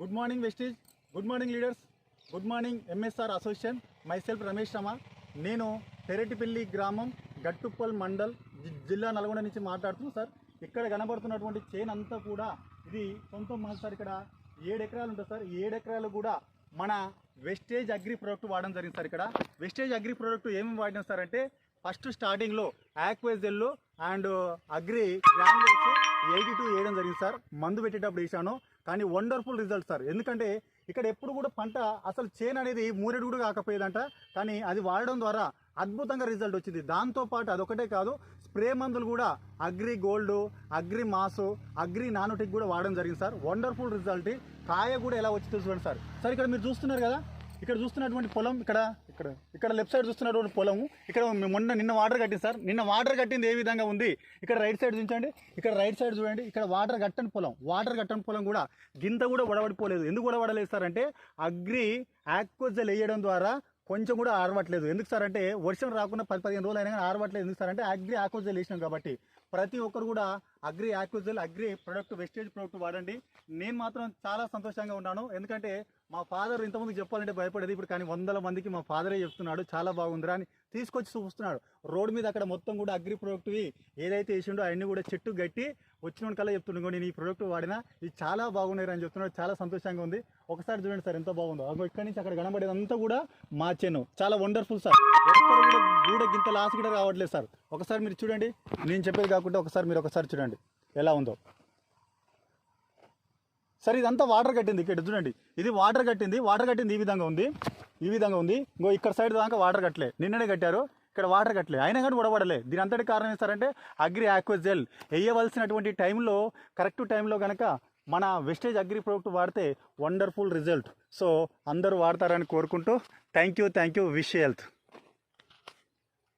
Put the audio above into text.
Good morning Vestige good morning leaders good morning MSR association myself Ramesh Rama నేను పెరటిపల్లి గ్రామం గట్టుప్పల్ మండల్ జిల్లా నల్గొండ నుంచి మాట్లాడుతున్నాను సార్. ఇక్కడ కనబడుతున్నటువంటి చేను అంతా కూడా ఇది సొంతం మాది సార్. ఇక్కడ ఏడు ఎకరాలు ఉంటుంది సార్. ఏడెకరాలు ఏడు ఎకరాలు కూడా మన వెస్టేజ్ అగ్రి ప్రోడక్ట్ వాడడం జరిగింది సార్. ఇక్కడ వెస్టేజ్ అగ్రి ప్రోడక్ట్ ఏమేమి వాడినాం సార్ అంటే ఫస్ట్ స్టార్టింగ్లో యాక్వైజెల్ and agri grands eighty two వేయడం జరిగింది సార్. మందు పెట్టేటప్పుడు వేసాను కానీ వండర్ఫుల్ రిజల్ట్ సార్. ఎందుకంటే ఇక్కడ ఎప్పుడు కూడా పంట అసలు చేను అనేది మూరెడు కూడా కాకపోయేదంట. కానీ అది వాడడం ద్వారా అద్భుతంగా రిజల్ట్ వచ్చింది. దాంతోపాటు అదొకటే కాదు స్ప్రే మందులు కూడా agri gold agri mass agri నానోటిక్ కూడా వాడడం జరిగింది సార్. Wonderful result. కాయ కూడా ఎలా వచ్చి చూడండి సార్. సార్ ఇక్కడ మీరు చూస్తున్నారు కదా? ఇక్కడ చూస్తున్నటువంటి పొలం ఇక్కడ ఇక్కడ. ఇక్కడ లెఫ్ట్ సైడ్ చూస్తున్నటువంటి పొలము. ఇక్కడ మొన్న నిన్న వాటర్ కట్టింది సార్. నిన్న వాటర్ కట్టింది ఏ విధంగా ఉంది? ఇక్కడ రైట్ సైడ్ చూడండి ఇక్కడ రైట్ సైడ్ చూడండి. ఇక్కడ వాటర్ కట్టని పొలం. వాటర్ కట్టని పొలం కూడా గింత కూడా ఉడబడిపోలేదు ఎందుకు ఉడబడలేదు సార్ అంటే అగ్రి ఆక్వజల్ వేయడం ద్వారా కొంచెం కూడా ఆరవట్లేదు. ఎందుకు సార్ అంటే వర్షం రాకుండా పది పదిహేను రోజులు అయినా కానీ ఆరవట్లేదు. ఎందుకు సార్ అంటే అగ్రి ఆక్వజల్ వేసినాం కాబట్టి ప్రతి ఒక్కరు కూడా agri యాక్విజల్ agri product Vestige product వాడండి. నేను మాత్రం చాలా సంతోషంగా ఉన్నాను. ఎందుకంటే మా ఫాదర్ ఇంతకుముందు చెప్పాలంటే భయపడేది ఇప్పుడు కానీ వందల మందికి మా ఫాదరే చెప్తున్నాడు. చాలా బాగుందిరా అని తీసుకొచ్చి చూపిస్తున్నాడు రోడ్ మీద అక్కడ మొత్తం కూడా అగ్రి ప్రోడక్ట్వి ఏదైతే వేసిండో అవన్నీ కూడా చెట్టు గట్టి వచ్చిన కల్లా చెప్తున్నాడు నేను ఈ ప్రోడక్ట్ వాడినా ఇది చాలా బాగున్నాయి అని చెప్తున్నాడు. చాలా సంతోషంగా ఉంది. ఒకసారి చూడండి సార్ ఎంత బాగుందో. ఇక్కడ ఇక్కడి నుంచి అక్కడ కనబడేదంతా కూడా మా చేను. చాలా వండర్ఫుల్ సార్. ఎక్కడ కూడా గూడ గింత లాస్ కూడా రావట్లేదు సార్. ఒకసారి మీరు చూడండి. నేను చెప్పేది కాకుండా ఒకసారి మీరు ఒకసారి చూడండి. ఎలా ఉందో. సరే ఇదంతా వాటర్ కట్టింది. ఇక్కడ చూడండి. ఇది వాటర్ కట్టింది. వాటర్ కట్టింది ఈ విధంగా ఉంది. ఈ విధంగా ఉంది. ఇంకో ఇక్కడ సైడ్ దాకా వాటర్ కట్టలే. నిన్ననే కట్టారు. ఇక్కడ వాటర్ కట్టలే. అయినా కానీ ఉడబడలే. దీని అంతటి కారణం ఏంటంటే అగ్రి ఆక్వజెల్ వేయవలసినటువంటి టైంలో కరెక్ట్ టైంలో కనుక మన వెస్టేజ్ అగ్రి ప్రోడక్ట్ వాడితే వండర్ఫుల్ రిజల్ట్ సో అందరూ వాడతారని కోరుకుంటూ thank you thank you wish health